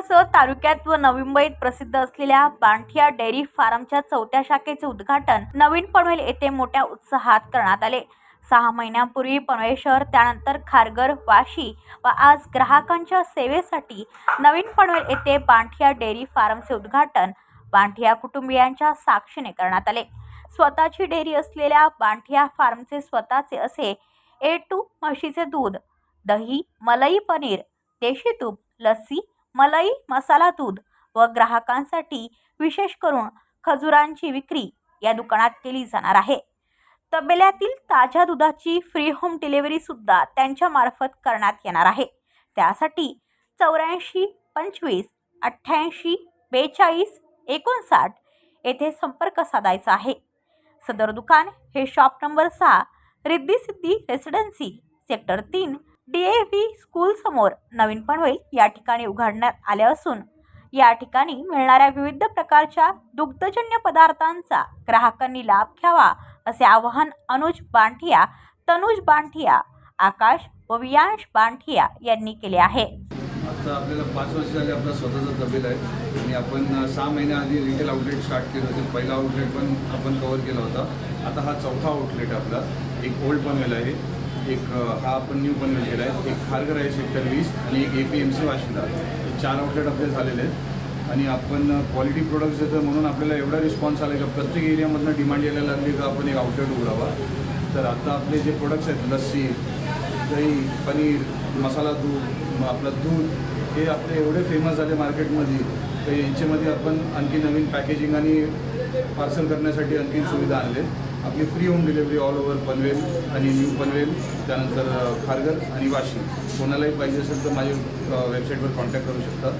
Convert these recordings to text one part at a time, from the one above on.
शहरासह तालुक्यात व नवी मुंबईत प्रसिद्ध असलेल्या बांठिया डेअरी फार्मच्या चौथ्या शाखेचे उद्घाटन नवीन पनवेल येथे मोठ्या उत्साहात करण्यात आले. सहा महिन्यांपूर्वी पनवेल शहर त्यानंतर खारघर वाशी व आज ग्राहकांच्या सेवेसाठी नवीन पनवेल येथे बांठिया डेअरी फार्मचे उद्घाटन बांठिया कुटुंबियांच्या साक्षीने करण्यात आले. स्वतःची डेअरी असलेल्या बांठिया फार्मचे स्वतःचे असे ए टू म्हशीचे दूध दही मलई पनीर देशी तूप लस्सी मलई मसाला दूध व ग्राहकांसाठी विशेष करून खजुरांची विक्री या दुकानात केली जाणार आहे. तबेल्यातील ताज्या दुधाची फ्री होम डिलिव्हरी सुद्धा त्यांच्या मार्फत करण्यात येणार आहे. त्यासाठी चौऱ्याऐंशी पंचवीस अठ्ठ्याऐंशी बेचाळीस एकोणसाठ येथे संपर्क साधायचा आहे. सदर दुकान हे शॉप नंबर सहा रिद्धी सिद्धी रेसिडेन्सी सेक्टर तीन डी ए व्ही स्कूलसमोर नवीन पनवेल या ठिकाणी उघडण्यात आले असून या ठिकाणी मिळणाऱ्या विविध प्रकारच्या दुग्धजन्य पदार्थांचा ग्राहकांनी लाभ घ्यावा असे आवाहन अनुज बांठिया तनुज बांठिया आकाश व वियांश बांठिया यांनी केले आहे. आता आपल्याला पाच वर्ष झाले आपला स्वतःचा तबेल आहे आणि आपण सहा महिन्याआधी रिटेल आउटलेट स्टार्ट केले होते. पहिला आउटलेट पण आपण कवर केला होता. आता हा चौथा आउटलेट आपला. एक ओल्ड पनवेल आहे. एक हा आपण न्यू पनवेल केला आहे. एक खारघर आहे सेक्टर वीस आणि एक ए पी एम सी वाशिंदा. हे चार आउटलेट आपले झालेले आहेत. आणि आपण क्वालिटी प्रोडक्ट्स देतो म्हणून आपल्याला एवढा रिस्पॉन्स आला का प्रत्येक एरियामधनं डिमांड यायला लागली का आपण एक आउटलेट उघडावा. तर आता आपले जे प्रोडक्ट्स आहेत लस्सी दही पनीर मसाला दूध मग आपलं दूध हे आपले एवढे फेमस झाले मार्केटमध्ये तर यांच्यामध्ये आपण आणखी नवीन पॅकेजिंग आणि पार्सल करण्यासाठी आणखी सुविधा आणले आपली free home delivery all over Panvel आणि न्यू पनवेल त्यानंतर खारगर खारघर आणि वाशी. कोणालाही पाहिजे असेल तर माझ्या वेबसाईटवर कॉन्टॅक्ट करू शकता.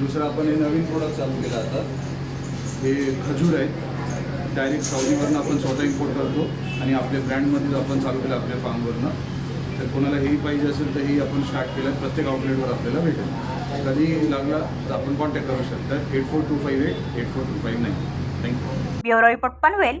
दुसरं आपण हे नवीन प्रोडक्ट चालू केलं आता. हे खजूर आहे डायरेक्ट साऊदीवरनं आपण स्वतः इम्पोर्ट करतो आणि आपल्या ब्रँडमध्येच आपण चालू केलं आपल्या फार्मवरनं तर कोणाला हेही पाहिजे असेल तर ही आपण स्टार्ट केलं. प्रत्येक आउटलेटवर आपल्याला भेटेल. कधी लागला तर आपण कॉन्टॅक्ट करू शकता. Eight four two five eight eight four two five nine thank you bureau report Panvel.